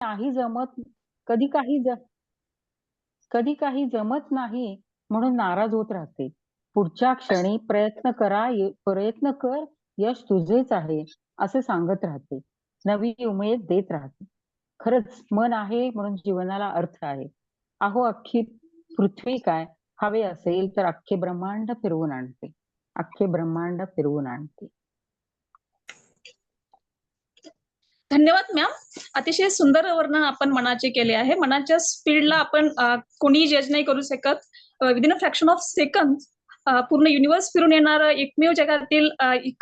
नाही जमत कधी काही ज कधी काही जमत नाही म्हणून नाराज होत राहते. पुढच्या क्षणी प्रयत्न करा य प्रयत्न कर, यश तुझेच आहे, असे सांगत राहते. नवी उमेद देत राहते. खरंच मन आहे म्हणून जीवनाला अर्थ आहे. अहो अख्खी पृथ्वी काय हवे असेल तर अख्खे ब्रह्मांड फिरवून आणते. अख्खे ब्रह्मांड फिरवून आणते. धन्यवाद मॅम. अतिशय सुंदर वर्णन आपण मनाचे केले आहे. मनाच्या स्पीडला आपण अ, कोणीही जज नाही करू शकत. अ, within a fraction of seconds uh, पूर्ण युनिव्हर्स फिरून येणारं एकमेव जगातील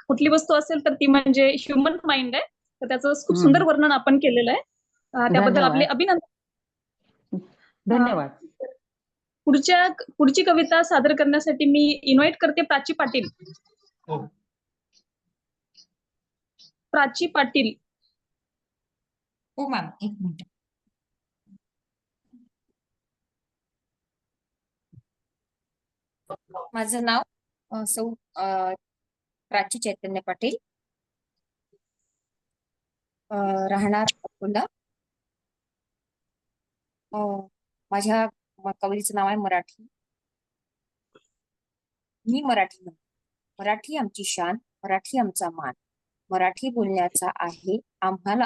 कुठली वस्तू असेल तर ती म्हणजे ह्युमन माइंड आहे. तर त्याचं खूप सुंदर. वर्णन आपण केलेलं आहे. त्याबद्दल आपले. अभिनंदन. धन्यवाद. पुढच्या पुढची कविता सादर करण्यासाठी मी इन्व्हाईट करते प्राची पाटील. हो. प्राची पाटील. हो मॅम, एक मिनिट. माझं नाव सौ प्राची चैतन्य पाटील. राहणार अकोला. माझ्या म नाव आहे मराठी. मी मराठी मराठी आमची शान, मराठी आमचा मान. मराठी बोलण्याचा आहे आम्हाला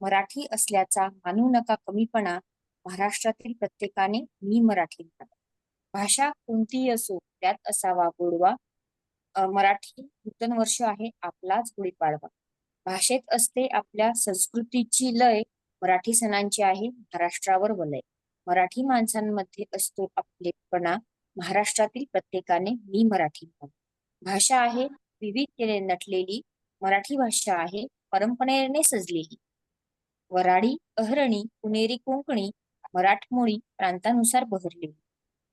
मराठी असल्याचा मानू नका कमीपणा. महाराष्ट्रातील प्रत्येकाने मी मराठी भाषा कोणतीही असो त्यात असावा गोडवा. मराठी नूतन वर्ष आहे आपलाच गुढीपाडवा. भाषेत असते आपल्या संस्कृतीची लय. मराठी सणांची आहे महाराष्ट्रावर वलय. मराठी माणसांमध्ये असतो आपलेपणा. महाराष्ट्रातील प्रत्येकाने मी मराठी भाषा आहे विविधतेने नटलेली. मराठी भाषा आहे परंपरेने सजलेली. वऱ्हाडी, अहरणी पुणेरी, कोंकणी मराठमोळी प्रांतानुसार बहरलेली.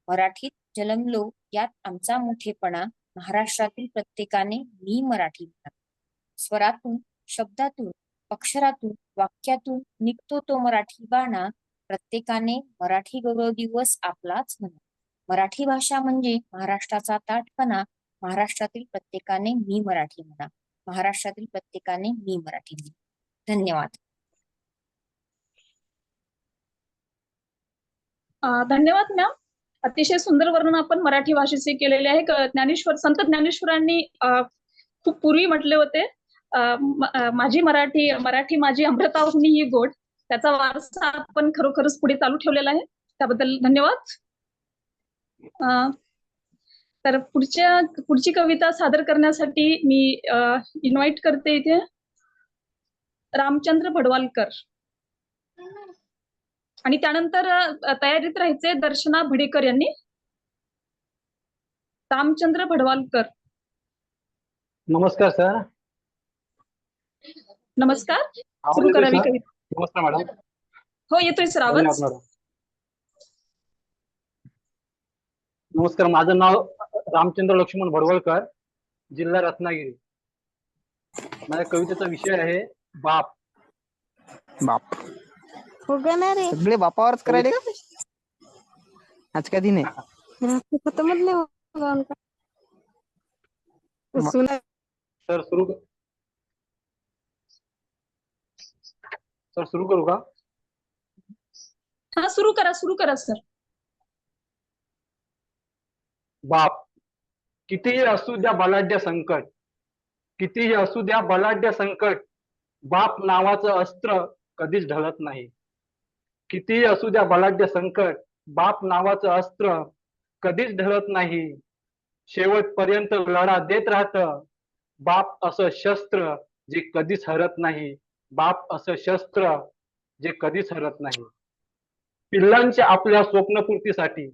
मराठीत जन्मलो यात आमचा मोठेपणा. महाराष्ट्रातील प्रत्येकाने मी मराठी स्वरातून, शब्दातून, अक्षरातून, वाक्यातून निघतो तो मराठी बाणा. प्रत्येकाने मराठी गौरव दिवस आपलाच म्हणा मराठी भाषा म्हणजे महाराष्ट्राचा ताटपणा महाराष्ट्रातील प्रत्येकाने मी मराठी म्हणा. महाराष्ट्रातील प्रत्येकाने मी मराठी म्हणा. धन्यवाद. धन्यवाद मॅम. अतिशय सुंदर वर्णन आपण मराठी भाषेचे केलेले आहे. ज्ञानेश्वर संत ज्ञानेश्वरांनी खूप पूर्वी म्हटले होते माझी मराठी मराठी माझी अमृतावनी ही गोड. त्याचा वारसा आपण खरोखरच पुढे चालू ठेवलेला आहे. त्याबद्दल धन्यवाद. अ, तर पुढच्या पुढची कविता सादर करण्यासाठी मी अ, करते इथे रामचंद्र भडवालकर. आणि त्यानंतर तयारीत राहायचे दर्शना भडेकर यांनी. रामचंद्र भडवालकर. नमस्कार सर. नमस्कार. सुरू करावी. नमस्कार मॅडम. हो, येतोय सर आवाज. नमस्कार. माझं नाव रामचंद्र लक्ष्मण भडवळकर, जिल्हा रत्नागिरी. माझ्या कवितेचा विषय आहे बाप. बाप गया ना रे सगळे बापावरच करायले का? आज का दिन आहे? रास्ते खत्म नहीं होगा उनका तो मा- सुना सर सुरू सर सुरू करू का? हा सुरू करा सुरू करा सर. बाप कितीही असू द्या बलाढ्य संकट कितीही असू द्या बलाढ्य संकट बाप नावाचं अस्त्र कधीच ढळत नाही. कितीही असू द्या बलाढ्य संकट बाप नावाचं अस्त्र कधीच ढळत नाही. शेवटपर्यंत लढा देत राहत. बाप असं शस्त्र जे कधीच हरत नाही. बाप असं शस्त्र जे कधीच हरत नाही. पिल्लांच्या आपल्या स्वप्नपूर्तीसाठी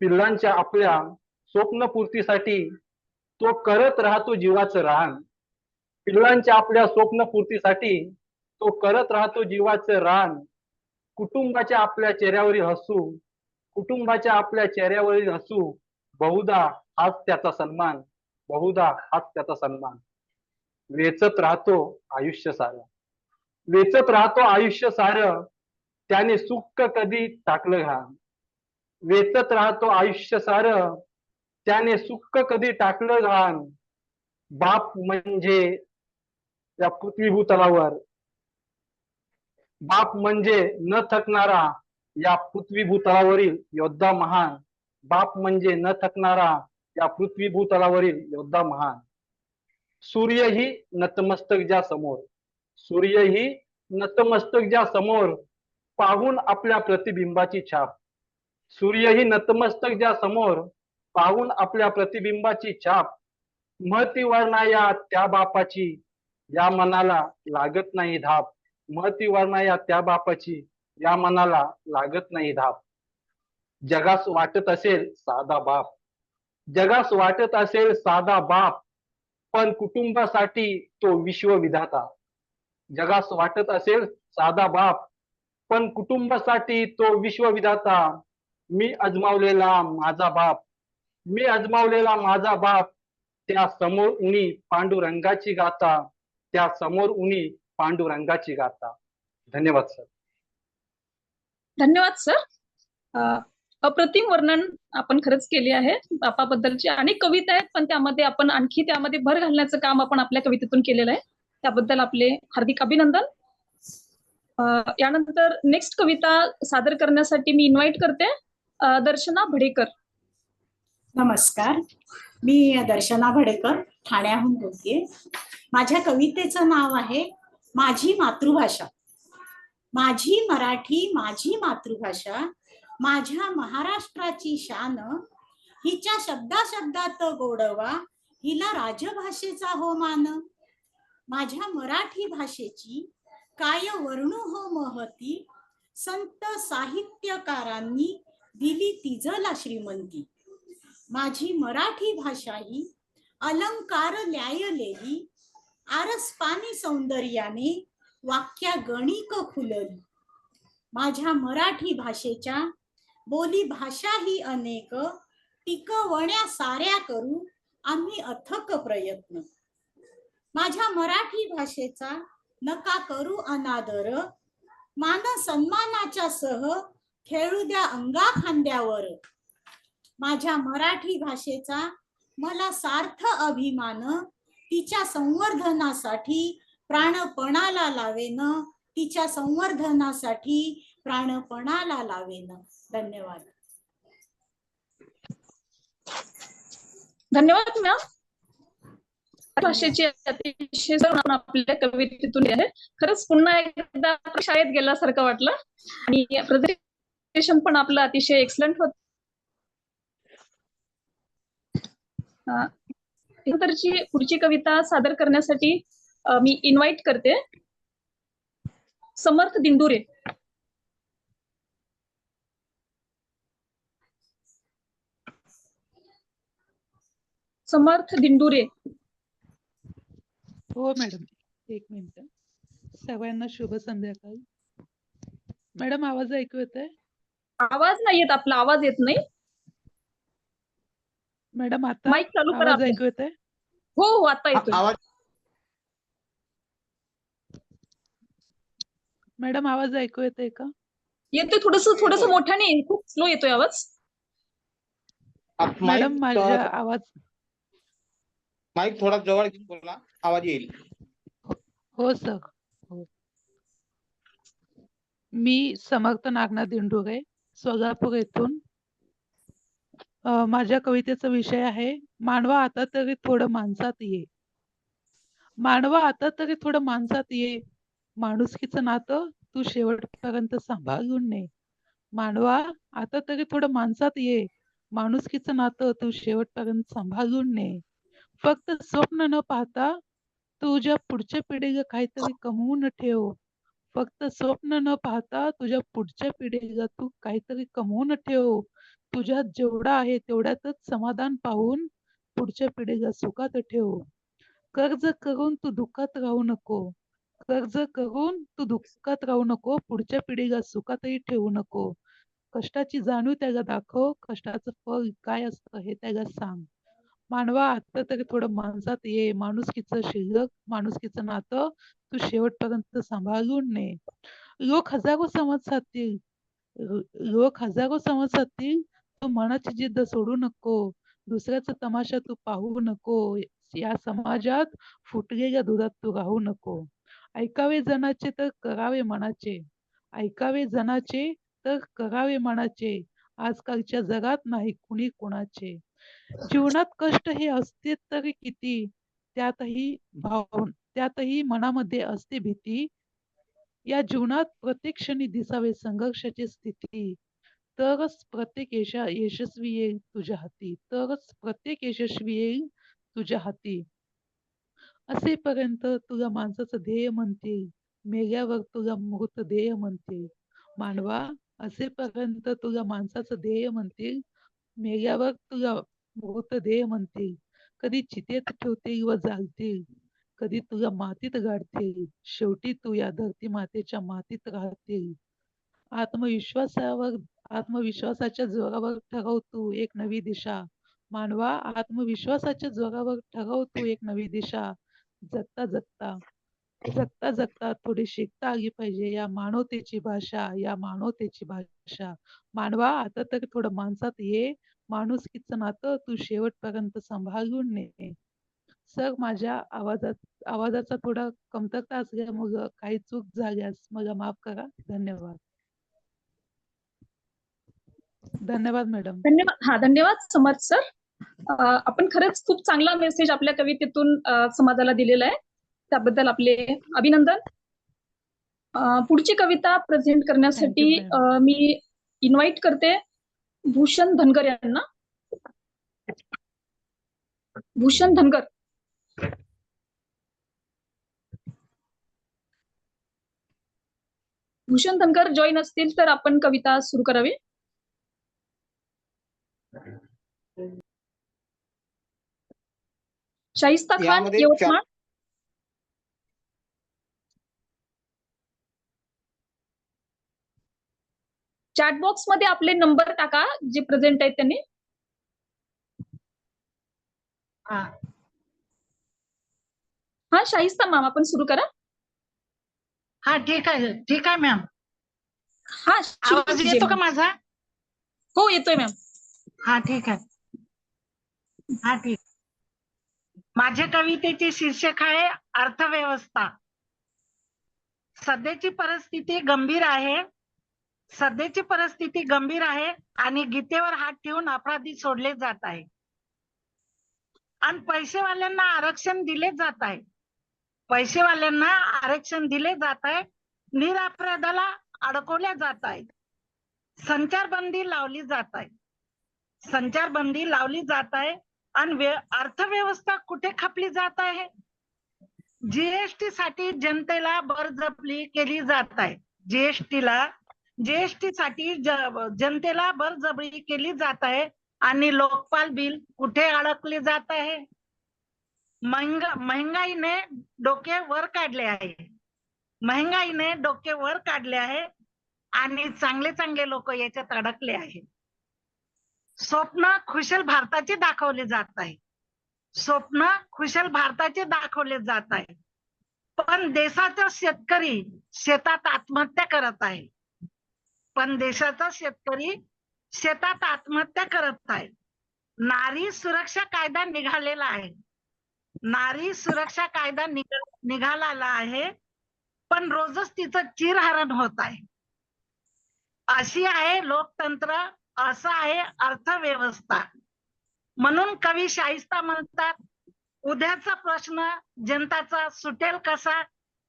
पिल्लांच्या आपल्या स्वप्नपूर्तीसाठी तो करत राहतो जीवाचं रान. पिल्लांच्या आपल्या स्वप्नपूर्तीसाठी तो करत राहतो जीवाचं रान. कुटुंबाच्या आपल्या चेहऱ्यावरील हसू कुटुंबाच्या आपल्या चेहऱ्यावरील हसू बहुधा हाच त्याचा सन्मान बहुधा हाच त्याचा सन्मान. वेचत राहतो आयुष्य सारं. वेचत राहतो आयुष्य सारं त्याने सुख कधी टाकलं घाण. वेचत राहतो आयुष्य सारं त्याने सुख कधी टाकलं घाण. बाप म्हणजे या पृथ्वीभूतलावर बाप म्हणजे न थकणारा या पृथ्वी भूतलावरील योद्धा महान. बाप म्हणजे न थकणारा या पृथ्वी भूतलावरील योद्धा महान. सूर्य ही नतमस्तक ज्या समोर. सूर्य ही नतमस्तक ज्या समोर पाहून आपल्या प्रतिबिंबाची छाप. सूर्य ही नतमस्तक ज्या समोर पाहून आपल्या प्रतिबिंबाची छाप. महती वर्णा या त्या बापाची या मनाला लागत नाही धाप. मती वर्णा या त्या बापाची या मनाला लागत नाही धाप. जगास वाटत असेल साधा बाप. जगास वाटत असेल साधा बाप पण कुटुंबासाठी तो विश्वविधाता. जगास वाटत असेल साधा बाप पण कुटुंबासाठी तो विश्वविधाता. मी अजमावलेला माझा बाप मी अजमावलेला माझा बाप त्या समोर उणी पांडुरंगाची गाथा त्या समोर उणी पांडुरंगाची गाथा. धन्यवाद सर धन्यवाद सर अप्रतिम वर्णन आपण खरंच केले आहे बापाबद्दलची. अनेक कविता आहेत पण त्यामध्ये आपण आणखी त्यामध्ये भर घालण्याचं काम आपण आपल्या कवितेतून केलेलं आहे. त्याबद्दल आपले हार्दिक अभिनंदन. यानंतर नेक्स्ट कविता सादर करण्यासाठी मी इन्व्हाइट करते. दर्शना भडेकर. नमस्कार. मी दर्शना भडेकर ठाण्याहून बोलतेय. माझ्या कवितेचं नाव आहे माझी मातृभाषा. माझी मराठी माझी मातृभाषा माझ्या महाराष्ट्राची शान हिच्या शब्दा शब्दात गोडवा हिला राजभाषेचा हो मान माझ्या मराठी भाषेची काय वर्णू हो महती संत साहित्यकारांनी दिली तिजला श्रीमंती. माझी मराठी भाषा ही अलंकार ल्यायलेली आरसपानी सौंदर्याने वाक्या गणिक खुलली. माझ्या मराठी भाषेच्या बोली भाषा ही अनेक टिकवण्या साऱ्या करू आम्ही अथक प्रयत्न. माझ्या मराठी भाषेचा नका करू अनादर. मान सन्मानाच्या सह खेळू द्या अंगा खांद्यावर. माझ्या मराठी भाषेचा मला सार्थ अभिमान तिच्या संवर्धनासाठी प्राणपणाला लावेन तिच्या संवर्धनासाठी प्राणपणाला लावेन. धन्यवाद. धन्यवाद मॅम भाषेची अतिशय आपल्या कवितेतून आहे. खरंच पुन्हा एकदा शाळेत गेल्यासारखं वाटलं. आणि प्रदर्शन पण आपलं अतिशय एक्सलंट होत नंतरची पुढची कविता सादर करण्यासाठी मी इन्व्हाइट करते. समर्थ दिंडुरे. समर्थ दिंडुरे. हो मॅडम. एक मिनिट. सगळ्यांना शुभ संध्याकाळ. मॅडम आवाज ऐकू येत आहे आवाज नाही येत आपला आवाज येत नाही. मॅडम आता माईक चालू करा आवाज. ऐकू येत आहे हो हो आता येतोय. आवाज मॅडम आवाज ऐकू येत आहे का? येतोय थोडस थोडस मोठ्याने आहे. खूप स्लो येतोय आवाज. आप- मॅडम माईक माझा थोडा- आवाज माईक थोडा जवळ घेऊन बोला आवाज येईल. हो सर. हो. मी समर्थ नागनाथ दिंडोरे सोलापूर येथून माझ्या कवितेचा विषय आहे मानवा आता तरी थोडं माणसात ये. मानवा आता तरी थोडं माणसात ये. माणुसकीचं नातं तू शेवटपर्यंत सांभाळून ने. मानवा आता तरी थोडं माणसात ये. माणुसकीचं नातं तू शेवटपर्यंत सांभाळून ने. फक्त स्वप्न न पाहता तुझ्या पुढच्या पिढीला काहीतरी कमवून ठेव. फक्त स्वप्न न पाहता तुझ्या पुढच्या पिढीला तू काहीतरी कमवून ठेव. तुझ्यात जेवढा आहे तेवढ्यातच समाधान पाहून पुढच्या पिढीला सुखात ठेव. कर्ज करून तू दुःखात राहू नको. कर्ज करून तू दुःखात राहू नको पुढच्या पिढीला सुखातही ठेवू नको. कष्टाची जाणीव त्याला दाखव. कष्टाचं फळ काय असतं हे त्याला सांग. मानवा आता तरी थोडं माणसात ये. माणुसकीचं शिल्लक माणुसकीचं नातं तू शेवटपर्यंत सांभाळून ने लोक हजारो समज साधतील लोक हजारो समज साधतील तू मनाची जिद्द सोडू नको. दुसऱ्याचा तमाशा तू पाहू नको. या समाजात फुटलेल्या दुधात तू राहू नको. ऐकावे जनाचे तर करावे मनाचे. ऐकावे जनाचे तर करावे मनाचे. आजकालच्या जगात नाही कुणी कुणाचे. जीवनात कष्ट हे असते तरी किती? त्यातही भाव त्यातही मनामध्ये असते भीती. या जीवनात प्रत्येक क्षणी दिसावे संघर्षाची स्थिती. तरच प्रत्येक यशा यशस्वी येईल तुझ्या हाती. तरच प्रत्येक यशस्वी येईल तुझ्या हाती. असेपर्यंत तुला माणसाचं ध्येय म्हणतील मेल्यावर तुला ध्येय म्हणतील मानवा असेपर्यंत तुला माणसाचं ध्येय म्हणतील मेल्यावर तुला मृतदेह म्हणतील कधी चितेत ठेवतील व जाळतील कधी तुला मातीत गाडतील शेवटी तू या धरती मातेच्या मातीत राहतील आत्मविश्वासावर आत्मविश्वासाच्या जोरावर ठरव तू एक नवी दिशा. मानवा आत्मविश्वासाच्या जोरावर ठरव तू एक नवी दिशा. जगता जगता जगता जगता थोडी शिकता आली पाहिजे. या मानवतेची भाषा या मानवतेची भाषा. मानवा आता तर थोडं माणसात ये. माणुसकीचं नातं तू शेवटपर्यंत सांभाळून ने. सर माझ्या आवाजात आवाजाचा थोडा कमतरता असल्यामुळं काही चूक झाल्यास मला माफ करा. धन्यवाद. धन्यवाद मॅडम. धन्यवाद हा धन्यवाद समर्थ सर. आपण खरंच खूप चांगला मेसेज आपल्या कवितेतून समाजाला दिलेला आहे. त्याबद्दल आपले अभिनंदन. पुढची कविता प्रेझेंट करण्यासाठी मी इन्व्हाइट करते. भूषण धनगर यांना भूषण धनगर। भूषण धनगर जॉईन असतील तर आपण कविता सुरू करावी. शाहिस्ता खान यवतमाळ? चॅट बॉक्समध्ये आपले नंबर टाका जे प्रेझेंट आहेत त्यांनी. हा. हा शाहिस्ता मॅम आपण सुरू करा. हा ठीक आहे ठीक आहे मॅम हा आवाज येतो का. माझा? हो येतोय मॅम हा ठीक आहे. हा ठीक. माझ्या कवितेचे शीर्षक आहे अर्थव्यवस्था. सध्याची परिस्थिती गंभीर आहे. सध्याची परिस्थिती गंभीर आहे आणि गीतेवर हात ठेवून अपराधी सोडले जात आहे. आणि पैसेवाल्यांना आरक्षण दिले जात आहे. पैसेवाल्यांना आरक्षण दिले जात आहे. निरापराधाला अडकवल्या जात आहे. संचारबंदी लावली जात आहे. संचारबंदी लावली जात आहे आणि अर्थव्यवस्था कुठे खपली जात आहे? जीएसटी साठी जनतेला बरजपली केली जात आहे. जीएसटी ला जीएसटी साठी जनतेला बरजबरी केली जात आहे आणि लोकपाल बिल कुठे अडकले जात आहे? महंगाईने डोके वर काढले आहे. महंगाईने डोके वर काढले आहे आणि चांगले चांगले लोक याच्यात अडकले आहे. स्वप्न खुशल भारताचे दाखवले जात आहे. स्वप्न खुशल भारताचे दाखवले जात आहे. पण देशाचा शेतकरी शेतात आत्महत्या करत आहे. पण देशाचा शेतकरी शेतात आत्महत्या करत आहे नारी सुरक्षा कायदा निघालेला आहे. नारी सुरक्षा कायदा निघालेला आहे. पण रोजच तिचं चिरहरण होत आहे. अशी आहे लोकतंत्र असं आहे अर्थव्यवस्था. म्हणून कवी शाहिस्ता म्हणतात उद्याचा प्रश्न जनताचा सुटेल कसा?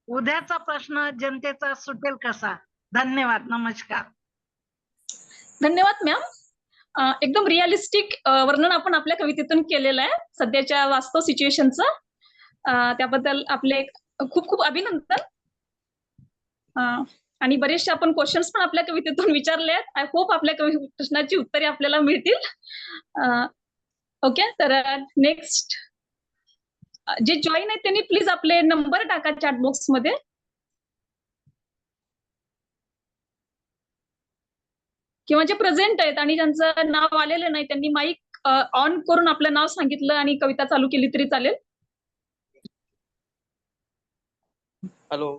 उद्याचा प्रश्न जनतेचा सुटेल कसा? धन्यवाद नमस्कार. धन्यवाद मॅम एकदम रिअलिस्टिक वर्णन आपण आपल्या कवितेतून केलेलं आहे सध्याच्या वास्तव सिच्युएशनचं त्याबद्दल आपले खूप खूप अभिनंदन. आणि बरेचसे आपण क्वेश्चन्स पण आपल्या कवितेतून विचारले आहेत. आय होप आपल्या कवि प्रश्नाची उत्तरे आपल्याला मिळतील. ओके तर नेक्स्ट जे जॉईन आहेत त्यांनी प्लीज आपले नंबर टाका चॅट बॉक्समध्ये किंवा जे प्रेझेंट आहेत आणि ज्यांचं नाव आलेलं नाही त्यांनी माईक ऑन करून आपलं नाव सांगितलं आणि कविता चालू केली तरी चालेल. हॅलो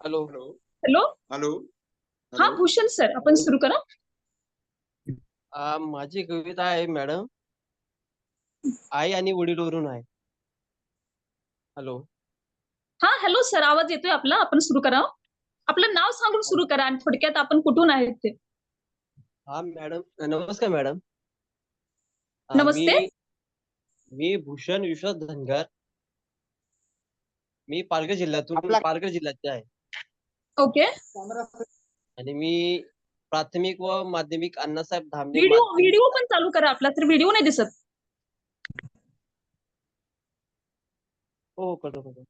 हॅलो हॅलो हॅलो हा भूषण सर आपण सुरू करा. आ, माझी कविता आहे मॅडम आई आणि वडीलवरून आहे. हॅलो हा हॅलो सर आवाज येतोय आपला आपण सुरू करा. आपलं नाव सांगून सुरू करा आणि थोडक्यात आपण कुठून आहेत ते. हा मॅडम नमस्कार मॅडम. नमस्ते. मी मी भूषण विश्वास धनगर. मी पालघर जिल्ह्यातून आपला- पालघर जिल्ह्याचे आहे. ओके. आणि मी प्राथमिक व माध्यमिक अण्णासाहेब धामणे व्हिडिओ माध्यमिक- व्हिडिओ पण चालू करा आपला तर व्हिडिओ नाही दिसत. हो हो करतो करतो.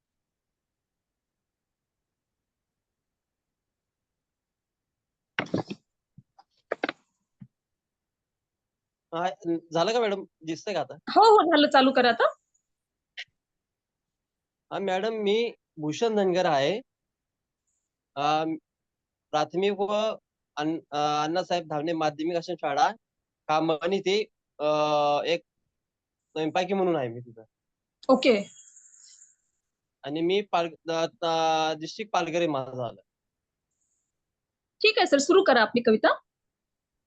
झालं का मॅडम? दिसतंय का आता? हो हो झालं. चालू करा आता. हा मॅडम मी भूषण धनगर आहे. प्राथमिक व अण्णासाहेब धामणे माध्यमिक आश्रम शाळा कामणी ते एक स्वयंपाकी म्हणून आहे मी तिथं. ओके. आणि मी पाल डिस्ट्रिक्ट पालघर माझं झालं. ठीक आहे सर. सुरू करा आपली कविता.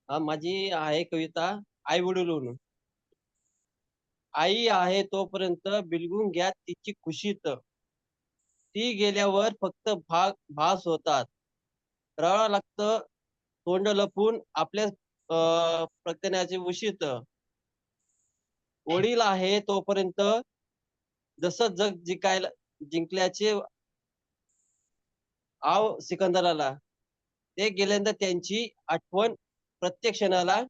हा माझी आहे कविता. आई वडील आई आहे तोपर्यंत बिलगून घ्या तिची खुशीत. ती गेल्यावर फक्त भाग भास होतात. रळा लागतं तोंड लपून आपल्या प्रत्यनाचे उशीत. वडील आहे तोपर्यंत जसं जग जिंकायला जिंकल्याचे आव सिकंदराला. ते गेल्यानंतर त्यांची आठवण प्रत्येक क्षणाला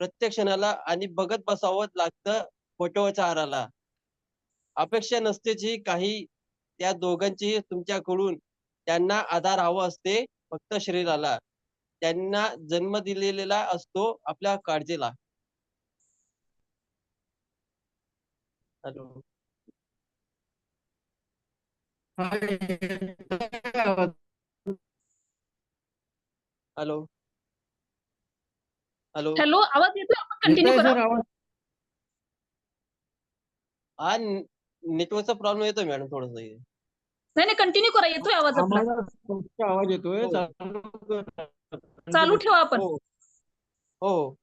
प्रत्येक क्षणाला आणि बघत बसावं लागतं फोटोच्या आराला अपेक्षा नसते जी काही त्या दोघांची तुमच्याकडून. त्यांना आधार हवा असते फक्त शरीराला. त्यांना जन्म दिलेला असतो आपल्या काळजीला. हॅलो. हॅलो. हॅलो. हॅलो आवाज येतोय? आपण कंटिन्यू करा. हा नेटवर्कचा प्रॉब्लेम येतोय मॅडम थोडस नाही नाही कंटिन्यू करा. येतोय आवाज आपला. आवाज येतोय. हो. चालू चालू ठेवा आपण. हो. हो.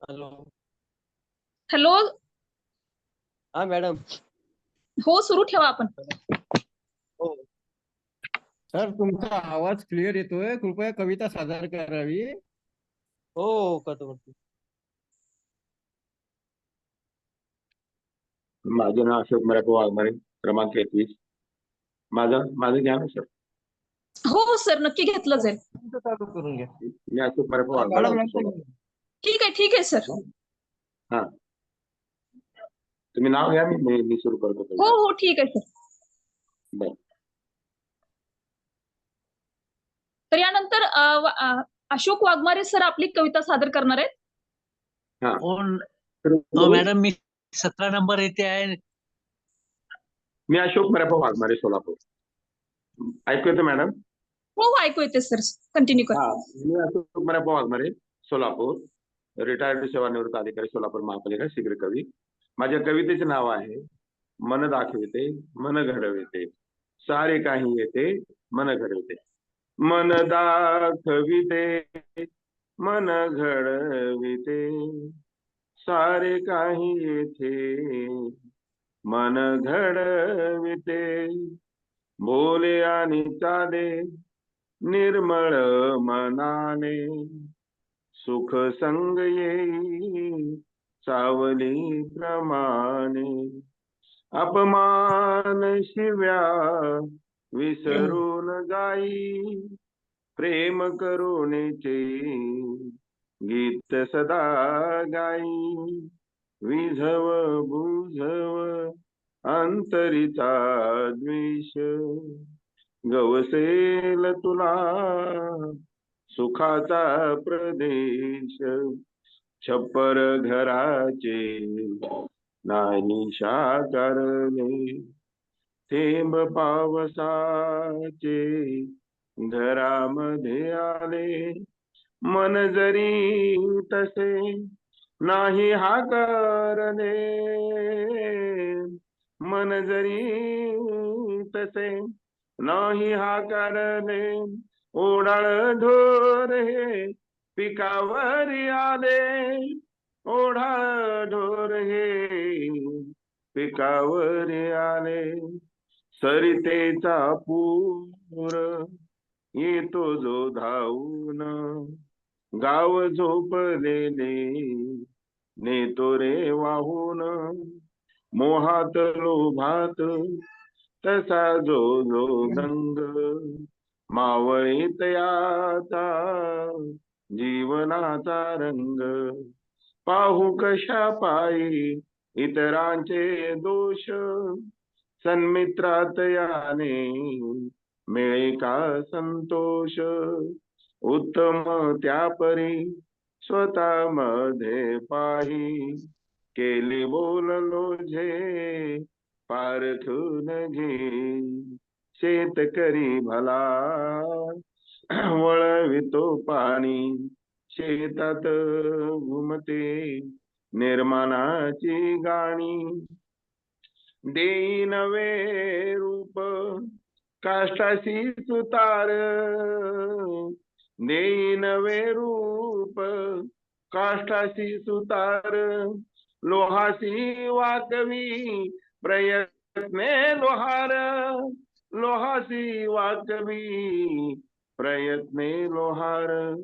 हॅलो. हॅलो. हा मॅडम. हो सुरू ठेवा आपण. हो. सर तुमचा आवाज़ क्लिअर येतोय. कृपया कविता सादर करावी. हो हो करतो करतो माझं नाव अशोक मराठा वाघमारे क्रमांक एकवीस. माझं माझं घ्या ना सर. हो सर नक्की घेतलं जाईल. चालू करून घ्या. मी अशोक मराठा वाघमारे ठीक आहे ठीक आहे सर. हा. तुम्ही नाव घ्या मी मी- मी सुरू करतो. हो हो ठीक आहे सर. बरं. तर यानंतर अशोक वाघमारे सर आपली कविता सादर करणार आहेत. हो. मॅडम मी सतरा नंबर येथे आहे. मी अशोक मराठा वाघमारे सोलापूर. ऐकू येतं मॅडम? हो हो ऐकू येते सर. कंटिन्यू करा. हा मी अशोक मराठा वाघमारे सोलापूर. रिटायर्ड सेवानिवृत्त अधिकारी सोलापूर महापालिका शीघ्र कवी. माझ्या कवितेचे नाव आहे मन दाखविते मन घडविते. सारे काही येते मन घडविते. मन दाखविते मन घडविते. सारे काही येथे मन घडविते. बोले आणि चाले निर्मळ मनाने सुख संग येई सावली प्रमाणे. अपमान शिव्या विसरून गाई प्रेम करुणेचे गीत सदा गाई. विझव बुझव आंतरिचा द्वेष गवसेल तुला सुखाचा प्रदेश. छप्पर घराचे नाही शाकारले थेंब पावसाचे घरामध्ये आले. मन जरी तसे नाही हा करणे मन जरी तसे नाही हाकारले ओढाळ ढोर हे पिकावर आले. ओढाळ ढोर हे पिकावर आले. सरितेचा पूर येतो जो धावून. गाव झोपलेले नेतो रे वाहून. मोहात लोभात तसा जो जो गंग मावळीत याचा जीवनाचा रंग. पाहू कशा पायी इतरांचे दोष. सन्मित्रात याने मिळे का संतोष? उत्तम त्या परी स्वतः मध्ये पाही. केली बोललो झे पारखून घे. शेतकरी भला वळवितो पाणी. शेतात घुमते निर्माणाची गाणी. देई नवे रूप काष्टाशी सुतार. देई नवे रूप काष्टाशी सुतार. लोहाशी वाकवी प्रयत्ने लोहार. लोहाशी वाकवी प्रयत्ने लोहार.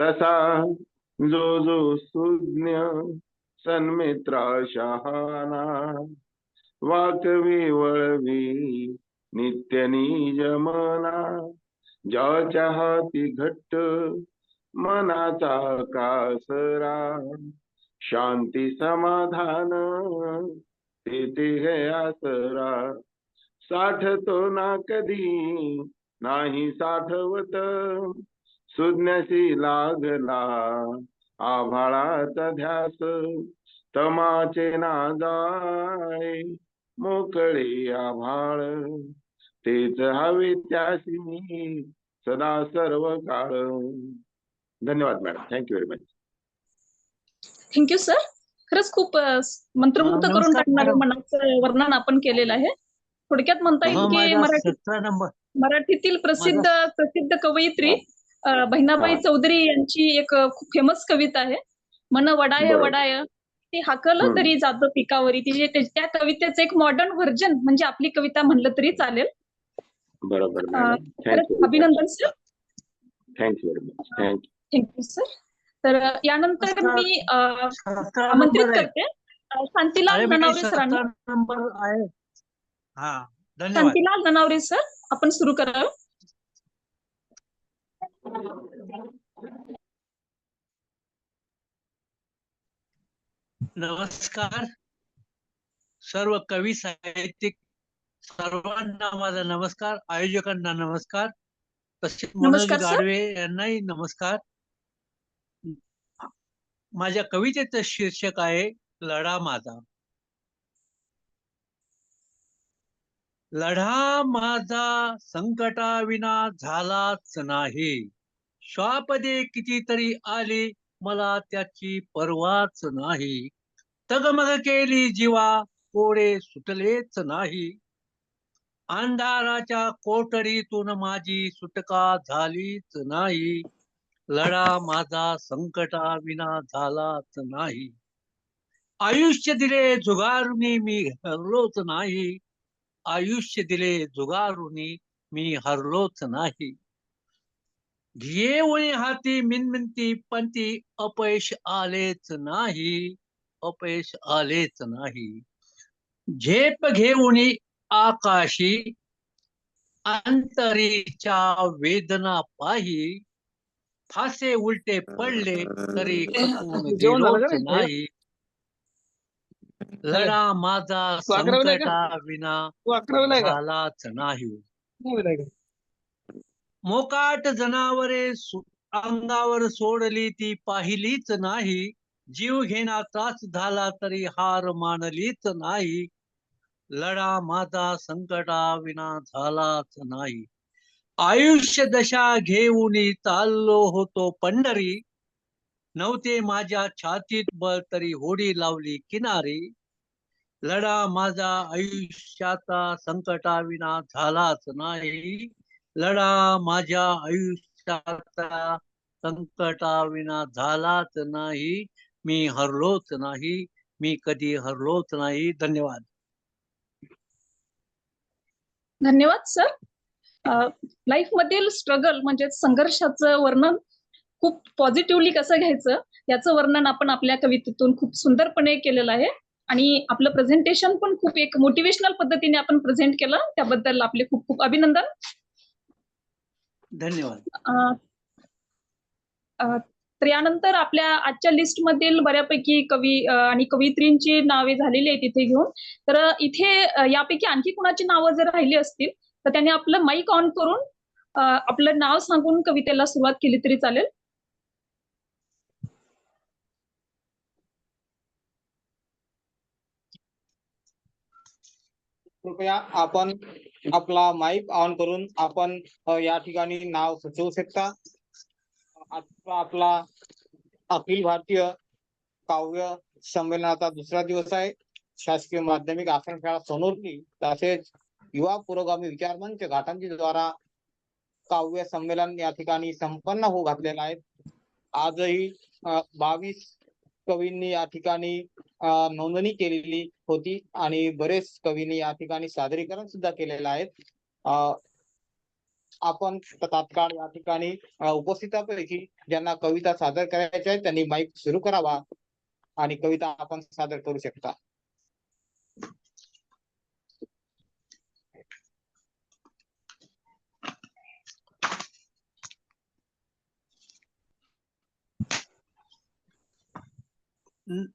तसा जो जो सुज्ञ सन्मित्रा शहाना वाकवी वळवी नित्य निजमना ज्याच्या हाती घट्ट मनाचा कासरा शांती समाधान तेथे हे आसरा. साठतो ना कधी नाही साठवत. सुज्ञशी लागला आभाळाचा ध्यास तमाचे ना जाय. मोकळे आभाळ. तेच हवे त्यासी सदा सर्व काळ. धन्यवाद madam thank you very much. Thank you sir. खरंच खूप अ, करून टाकणारं. मनाचं वर्णन आपण केलेलं आहे. थोडक्यात म्हणता येईल की मराठीतील प्रसिद्ध प्रसिद्ध कवयित्री बहिणाबाई. चौधरी यांची एक खूप फेमस कविता आहे. मन वडाय. वडाय ती हाकल. तरी जातं पिकावरी. ती जे- त्या कवितेचं एक मॉडर्न व्हर्जन म्हणजे आपली कविता म्हणलं तरी चालेल. बरोबर अभिनंदन सर थँक्यू थँक्यू सर तर यानंतर. मी आमंत्रित करते. शांतीलाल ननावरे सरांना. हा धन्यवाद. शांतीलाल ननावरे सर आपण सुरू करावं. नमस्कार. सर्व कवी साहित्यिक सर्वांना माझा नमस्कार आयोजकांना नमस्कार. तसेच मनोज. गाडवे यांनाही नमस्कार. माझ्या कवितेचं शीर्षक आहे लढा माझा. लढा माझा संकटाविना झालाच नाही. श्वापदे कितीतरी आली मला त्याची पर्वाच नाही. तगमग केली जीवा कोडे सुटलेच नाही. अंधाराच्या कोठडीतून माझी सुटका झालीच नाही. लढा माझा संकटाविना झालाच नाही. आयुष्य दिले झुगारुनी मी हरलोच नाही. आयुष्य दिले झुगारुनी मी हरलोच नाही. घेऊन हाती मिनमिनती पण ती अपयश आलेच नाही. अपयश आलेच नाही. झेप घेऊन आकाशी अंतरीच्या वेदना पाही. फासे उलटे पडले तरी? नाही. लढा माझा आहे का? झालाच नाही? मोकाट जनावरे अंगावर सोडली ती पाहिलीच नाही. जीव घेणा त्रास झाला तरी हार मानलीच नाही. लढा माझा संकटा विना झालाच नाही. आयुष्य दशा घेऊन चाललो होतो पंढरी. नव्हते माझ्या छातीत बळ तरी होडी लावली किनारी. लढा माझा आयुष्याचा संकटा विना झालाच नाही. लढा माझ्या आयुष्याचा संकटाविना झालाच नाही. मी हरलोच नाही मी कधी हरलोच नाही. धन्यवाद. धन्यवाद सर. लाईफ मधील स्ट्रगल म्हणजे संघर्षाचं वर्णन खूप पॉझिटिव्हली कसं घ्यायचं याचं वर्णन आपण आपल्या कवितेतून खूप सुंदरपणे केलेलं आहे. आणि आपलं प्रेझेंटेशन पण खूप एक मोटिवेशनल पद्धतीने आपण प्रेझेंट केलं त्याबद्दल आपले खूप खूप अभिनंदन. धन्यवाद. तर यानंतर आपल्या आजच्या लिस्ट मधील बऱ्यापैकी कवी आणि कवित्रींची नावे झालेली आहेत इथे घेऊन. तर इथे यापैकी आणखी कुणाची नावं जर राहिली असतील तर त्याने आपलं माईक ऑन करून आपलं नाव सांगून कवितेला सुरुवात केली तरी चालेल. कृपया आपण आपला माईक ऑन करून आपण या ठिकाणी नाव सुचवू शकता. आजचा आपला अखिल भारतीय काव्य संमेलनाचा दुसरा दिवस आहे. शासकीय माध्यमिक आश्रमशाळा सोनोरकी तसेच युवा पुरोगामी विचारमंच घाटांची द्वारा काव्य संमेलन या ठिकाणी संपन्न होऊ घातलेलं आहे. आजही बावीस कवींनी या ठिकाणी नोंदणी केलेली होती आणि बरेच कवींनी या ठिकाणी सादरीकरण सुद्धा केलेलं आहे. आपण तात्काळ या ठिकाणी उपस्थितांपैकी ज्यांना कविता सादर करायच्या आहेत त्यांनी माईक सुरू करावा आणि कविता आपण सादर करू शकता.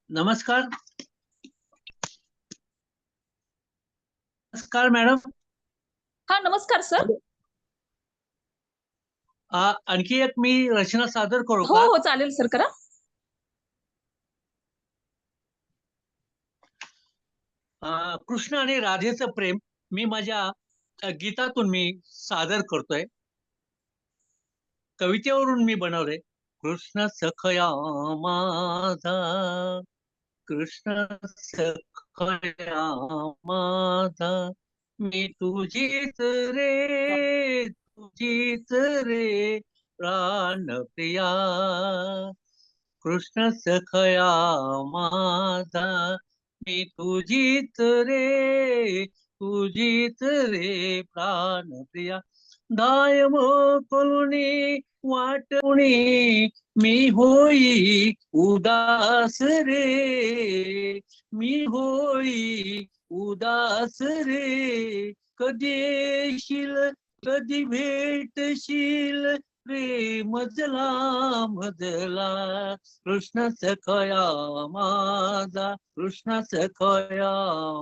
नमस्कार. नमस्कार मॅडम. हा नमस्कार सर. आणखी एक मी रचना सादर करू हो हो चालेल सर करा. आ, कृष्ण आणि राधेचं प्रेम मी माझ्या गीतातून मी सादर करतोय. कवितेवरून मी बनवले कृष्ण सखया माझा कृष्ण सखया माझा मी तुझीच रे तुझीच रे प्राणप्रिया कृष्ण सखया माझा मी तुझीच रे तुझीच रे प्राणप्रिया दाय मोकळुनी वाटुणी मी होई उदास रे मी होई उदास रे. कधी येशील कधी भेटशील रे मजला मजला? कृष्ण सखया माझा? कृष्ण सखया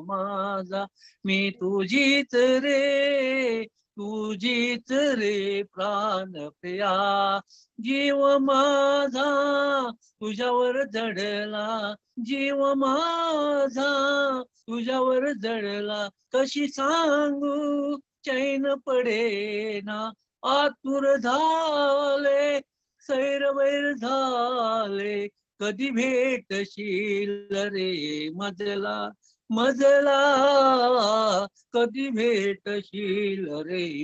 माझा? मी तुझीच रे तुझीच रे प्राणप्रिया जीव माझा तुझ्यावर जडला. जीव माझा तुझ्यावर जडला. कशी सांगू? चैन पडेना आतुर झाले सैरवैर झाले कधी भेटशील रे मजला मजला कधी भेटशील रे